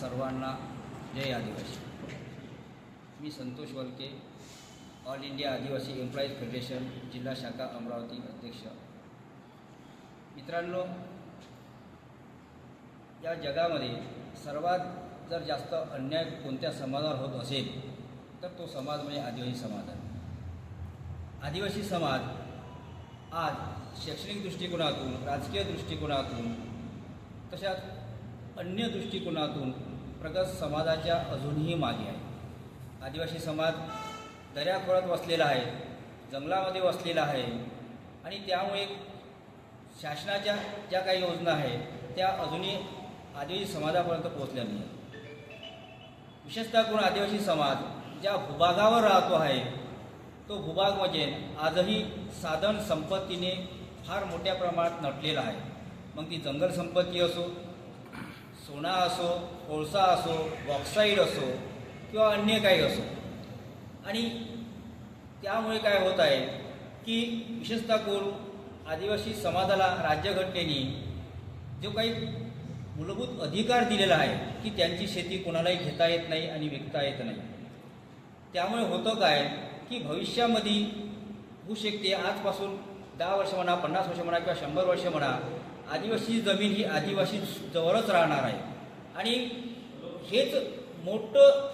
सर्वांना जय आदिवासी. मी Santosh Walke all India Adivasi employees federation जिल्हा शाखा अमरावती अध्यक्ष. मित्रांनो या जगामध्ये सर्वात जर जास्त अन्याय कोणत्या समाजावर होत असेल तर तो समाज म्हणजे आदिवासी समाज आहे. आदिवासी समाज आज शैक्षणिक दृष्टिकोनातून राजकीय दृष्टिकोनातून तशाच अन्य दृष्टिकोनातून प्रगत समाजाच्या अजूनही मागे आहे. आदिवासी समाज दऱ्याखोळात वसलेला आहे जंगलामध्ये वसलेला आहे आणि त्यामुळे शासनाच्या ज्या काही योजना आहेत त्या अजूनही आदिवासी समाजापर्यंत पोहोचल्या नाही विशेषतः करून आदिवासी समाज ज्या भूभागावर राहतो आहे तो भूभाग म्हणजे आजही साधन संपत्तीने फार मोठ्या प्रमाणात नटलेला आहे. मग ती जंगल संपत्ती असो सोना असो कोळसा असो बॉक्साईड असो किंवा अन्य काही असो. आणि त्यामुळे काय होत आहे की विशेषतः करून आदिवासी समाजाला राज्यघटनेने जो काही मूलभूत अधिकार दिलेला आहे की त्यांची शेती कोणालाही घेता येत नाही आणि विकता येत नाही. त्यामुळे होतं काय की भविष्यामध्ये होऊ शकते आजपासून दहा वर्ष म्हणा पन्नास वर्ष म्हणा किंवा शंभर वर्ष म्हणा आदिवासी जमीन ही आदिवासी जवळच राहणार आहे. आणि हेच मोठं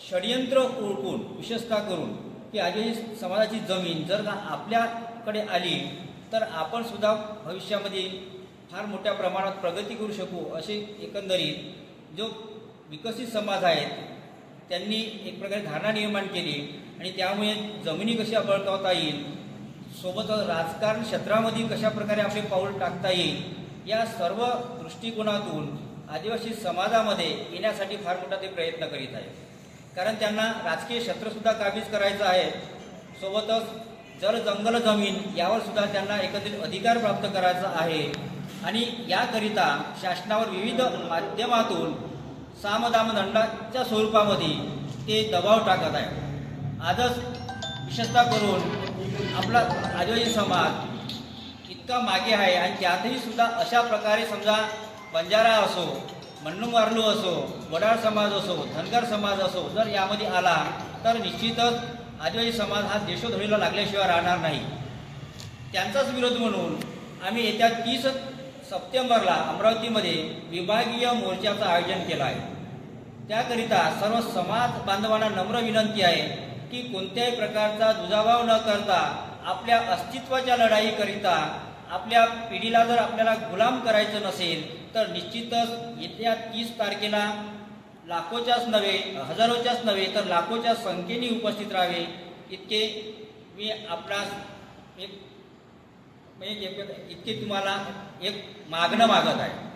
षडयंत्र ओळखून विशेषतः करून की आदिवासी समाजाची जमीन जर का आपल्याकडे आली तर आपण सुद्धा भविष्यामध्ये फार मोठ्या प्रमाणात प्रगती करू शकू असे एकंदरीत जो विकसित समाज आहेत त्यांनी एक प्रकारे धारणा निर्माण केली. आणि त्यामुळे जमिनी कशा बळकावता येईल सोबतच राजकारण क्षेत्रामध्ये कशा प्रकारे आपले पाऊल टाकता येईल या सर्व दृष्टिकोनातून आदिवासी समाजामध्ये येण्यासाठी फार मोठा ते प्रयत्न करीत आहे कारण त्यांना राजकीय क्षेत्रसुद्धा काबीज करायचं आहे. सोबतच जर जंगल जमीन यावर सुद्धा त्यांना एकत्रित अधिकार प्राप्त करायचा आहे. आणि याकरिता शासनावर विविध माध्यमातून सामदामदंडाच्या स्वरूपामध्ये ते दबाव टाकत आहे आजच विशेषतः करून आपला आदिवासी समाज इतका मागे आहे आणि त्यातही सुद्धा अशा प्रकारे समजा बंजारा असो मन्नू मारलू असो वडाळ समाज असो धनगर समाज असो जर यामध्ये आला तर निश्चितच आदिवासी समाज हा देशोधडीला लागल्याशिवाय राहणार नाही. त्यांचाच विरोध म्हणून आम्ही येत्या तीस सप्टेंबरला अमरावतीमध्ये विभागीय मोर्चाचं आयोजन केलं आहे. त्याकरिता सर्व समाज बांधवांना नम्र विनंती आहे की कोणत्याही प्रकारचा दुजाभाव न करता आपल्या अस्तित्वाच्या लढाईकरिता आपल्या पिढीला जर आपल्याला गुलाम करायचं नसेल तर निश्चितच येत्या तीस तारखेला लाखोच्याच नव्हे हजारोच्याच नव्हे तर लाखोच्या संख्येने उपस्थित राहावे. इतके मी आपणास एक म्हणजे एक- इतके तुम्हाला एक मागणं मागत आहे.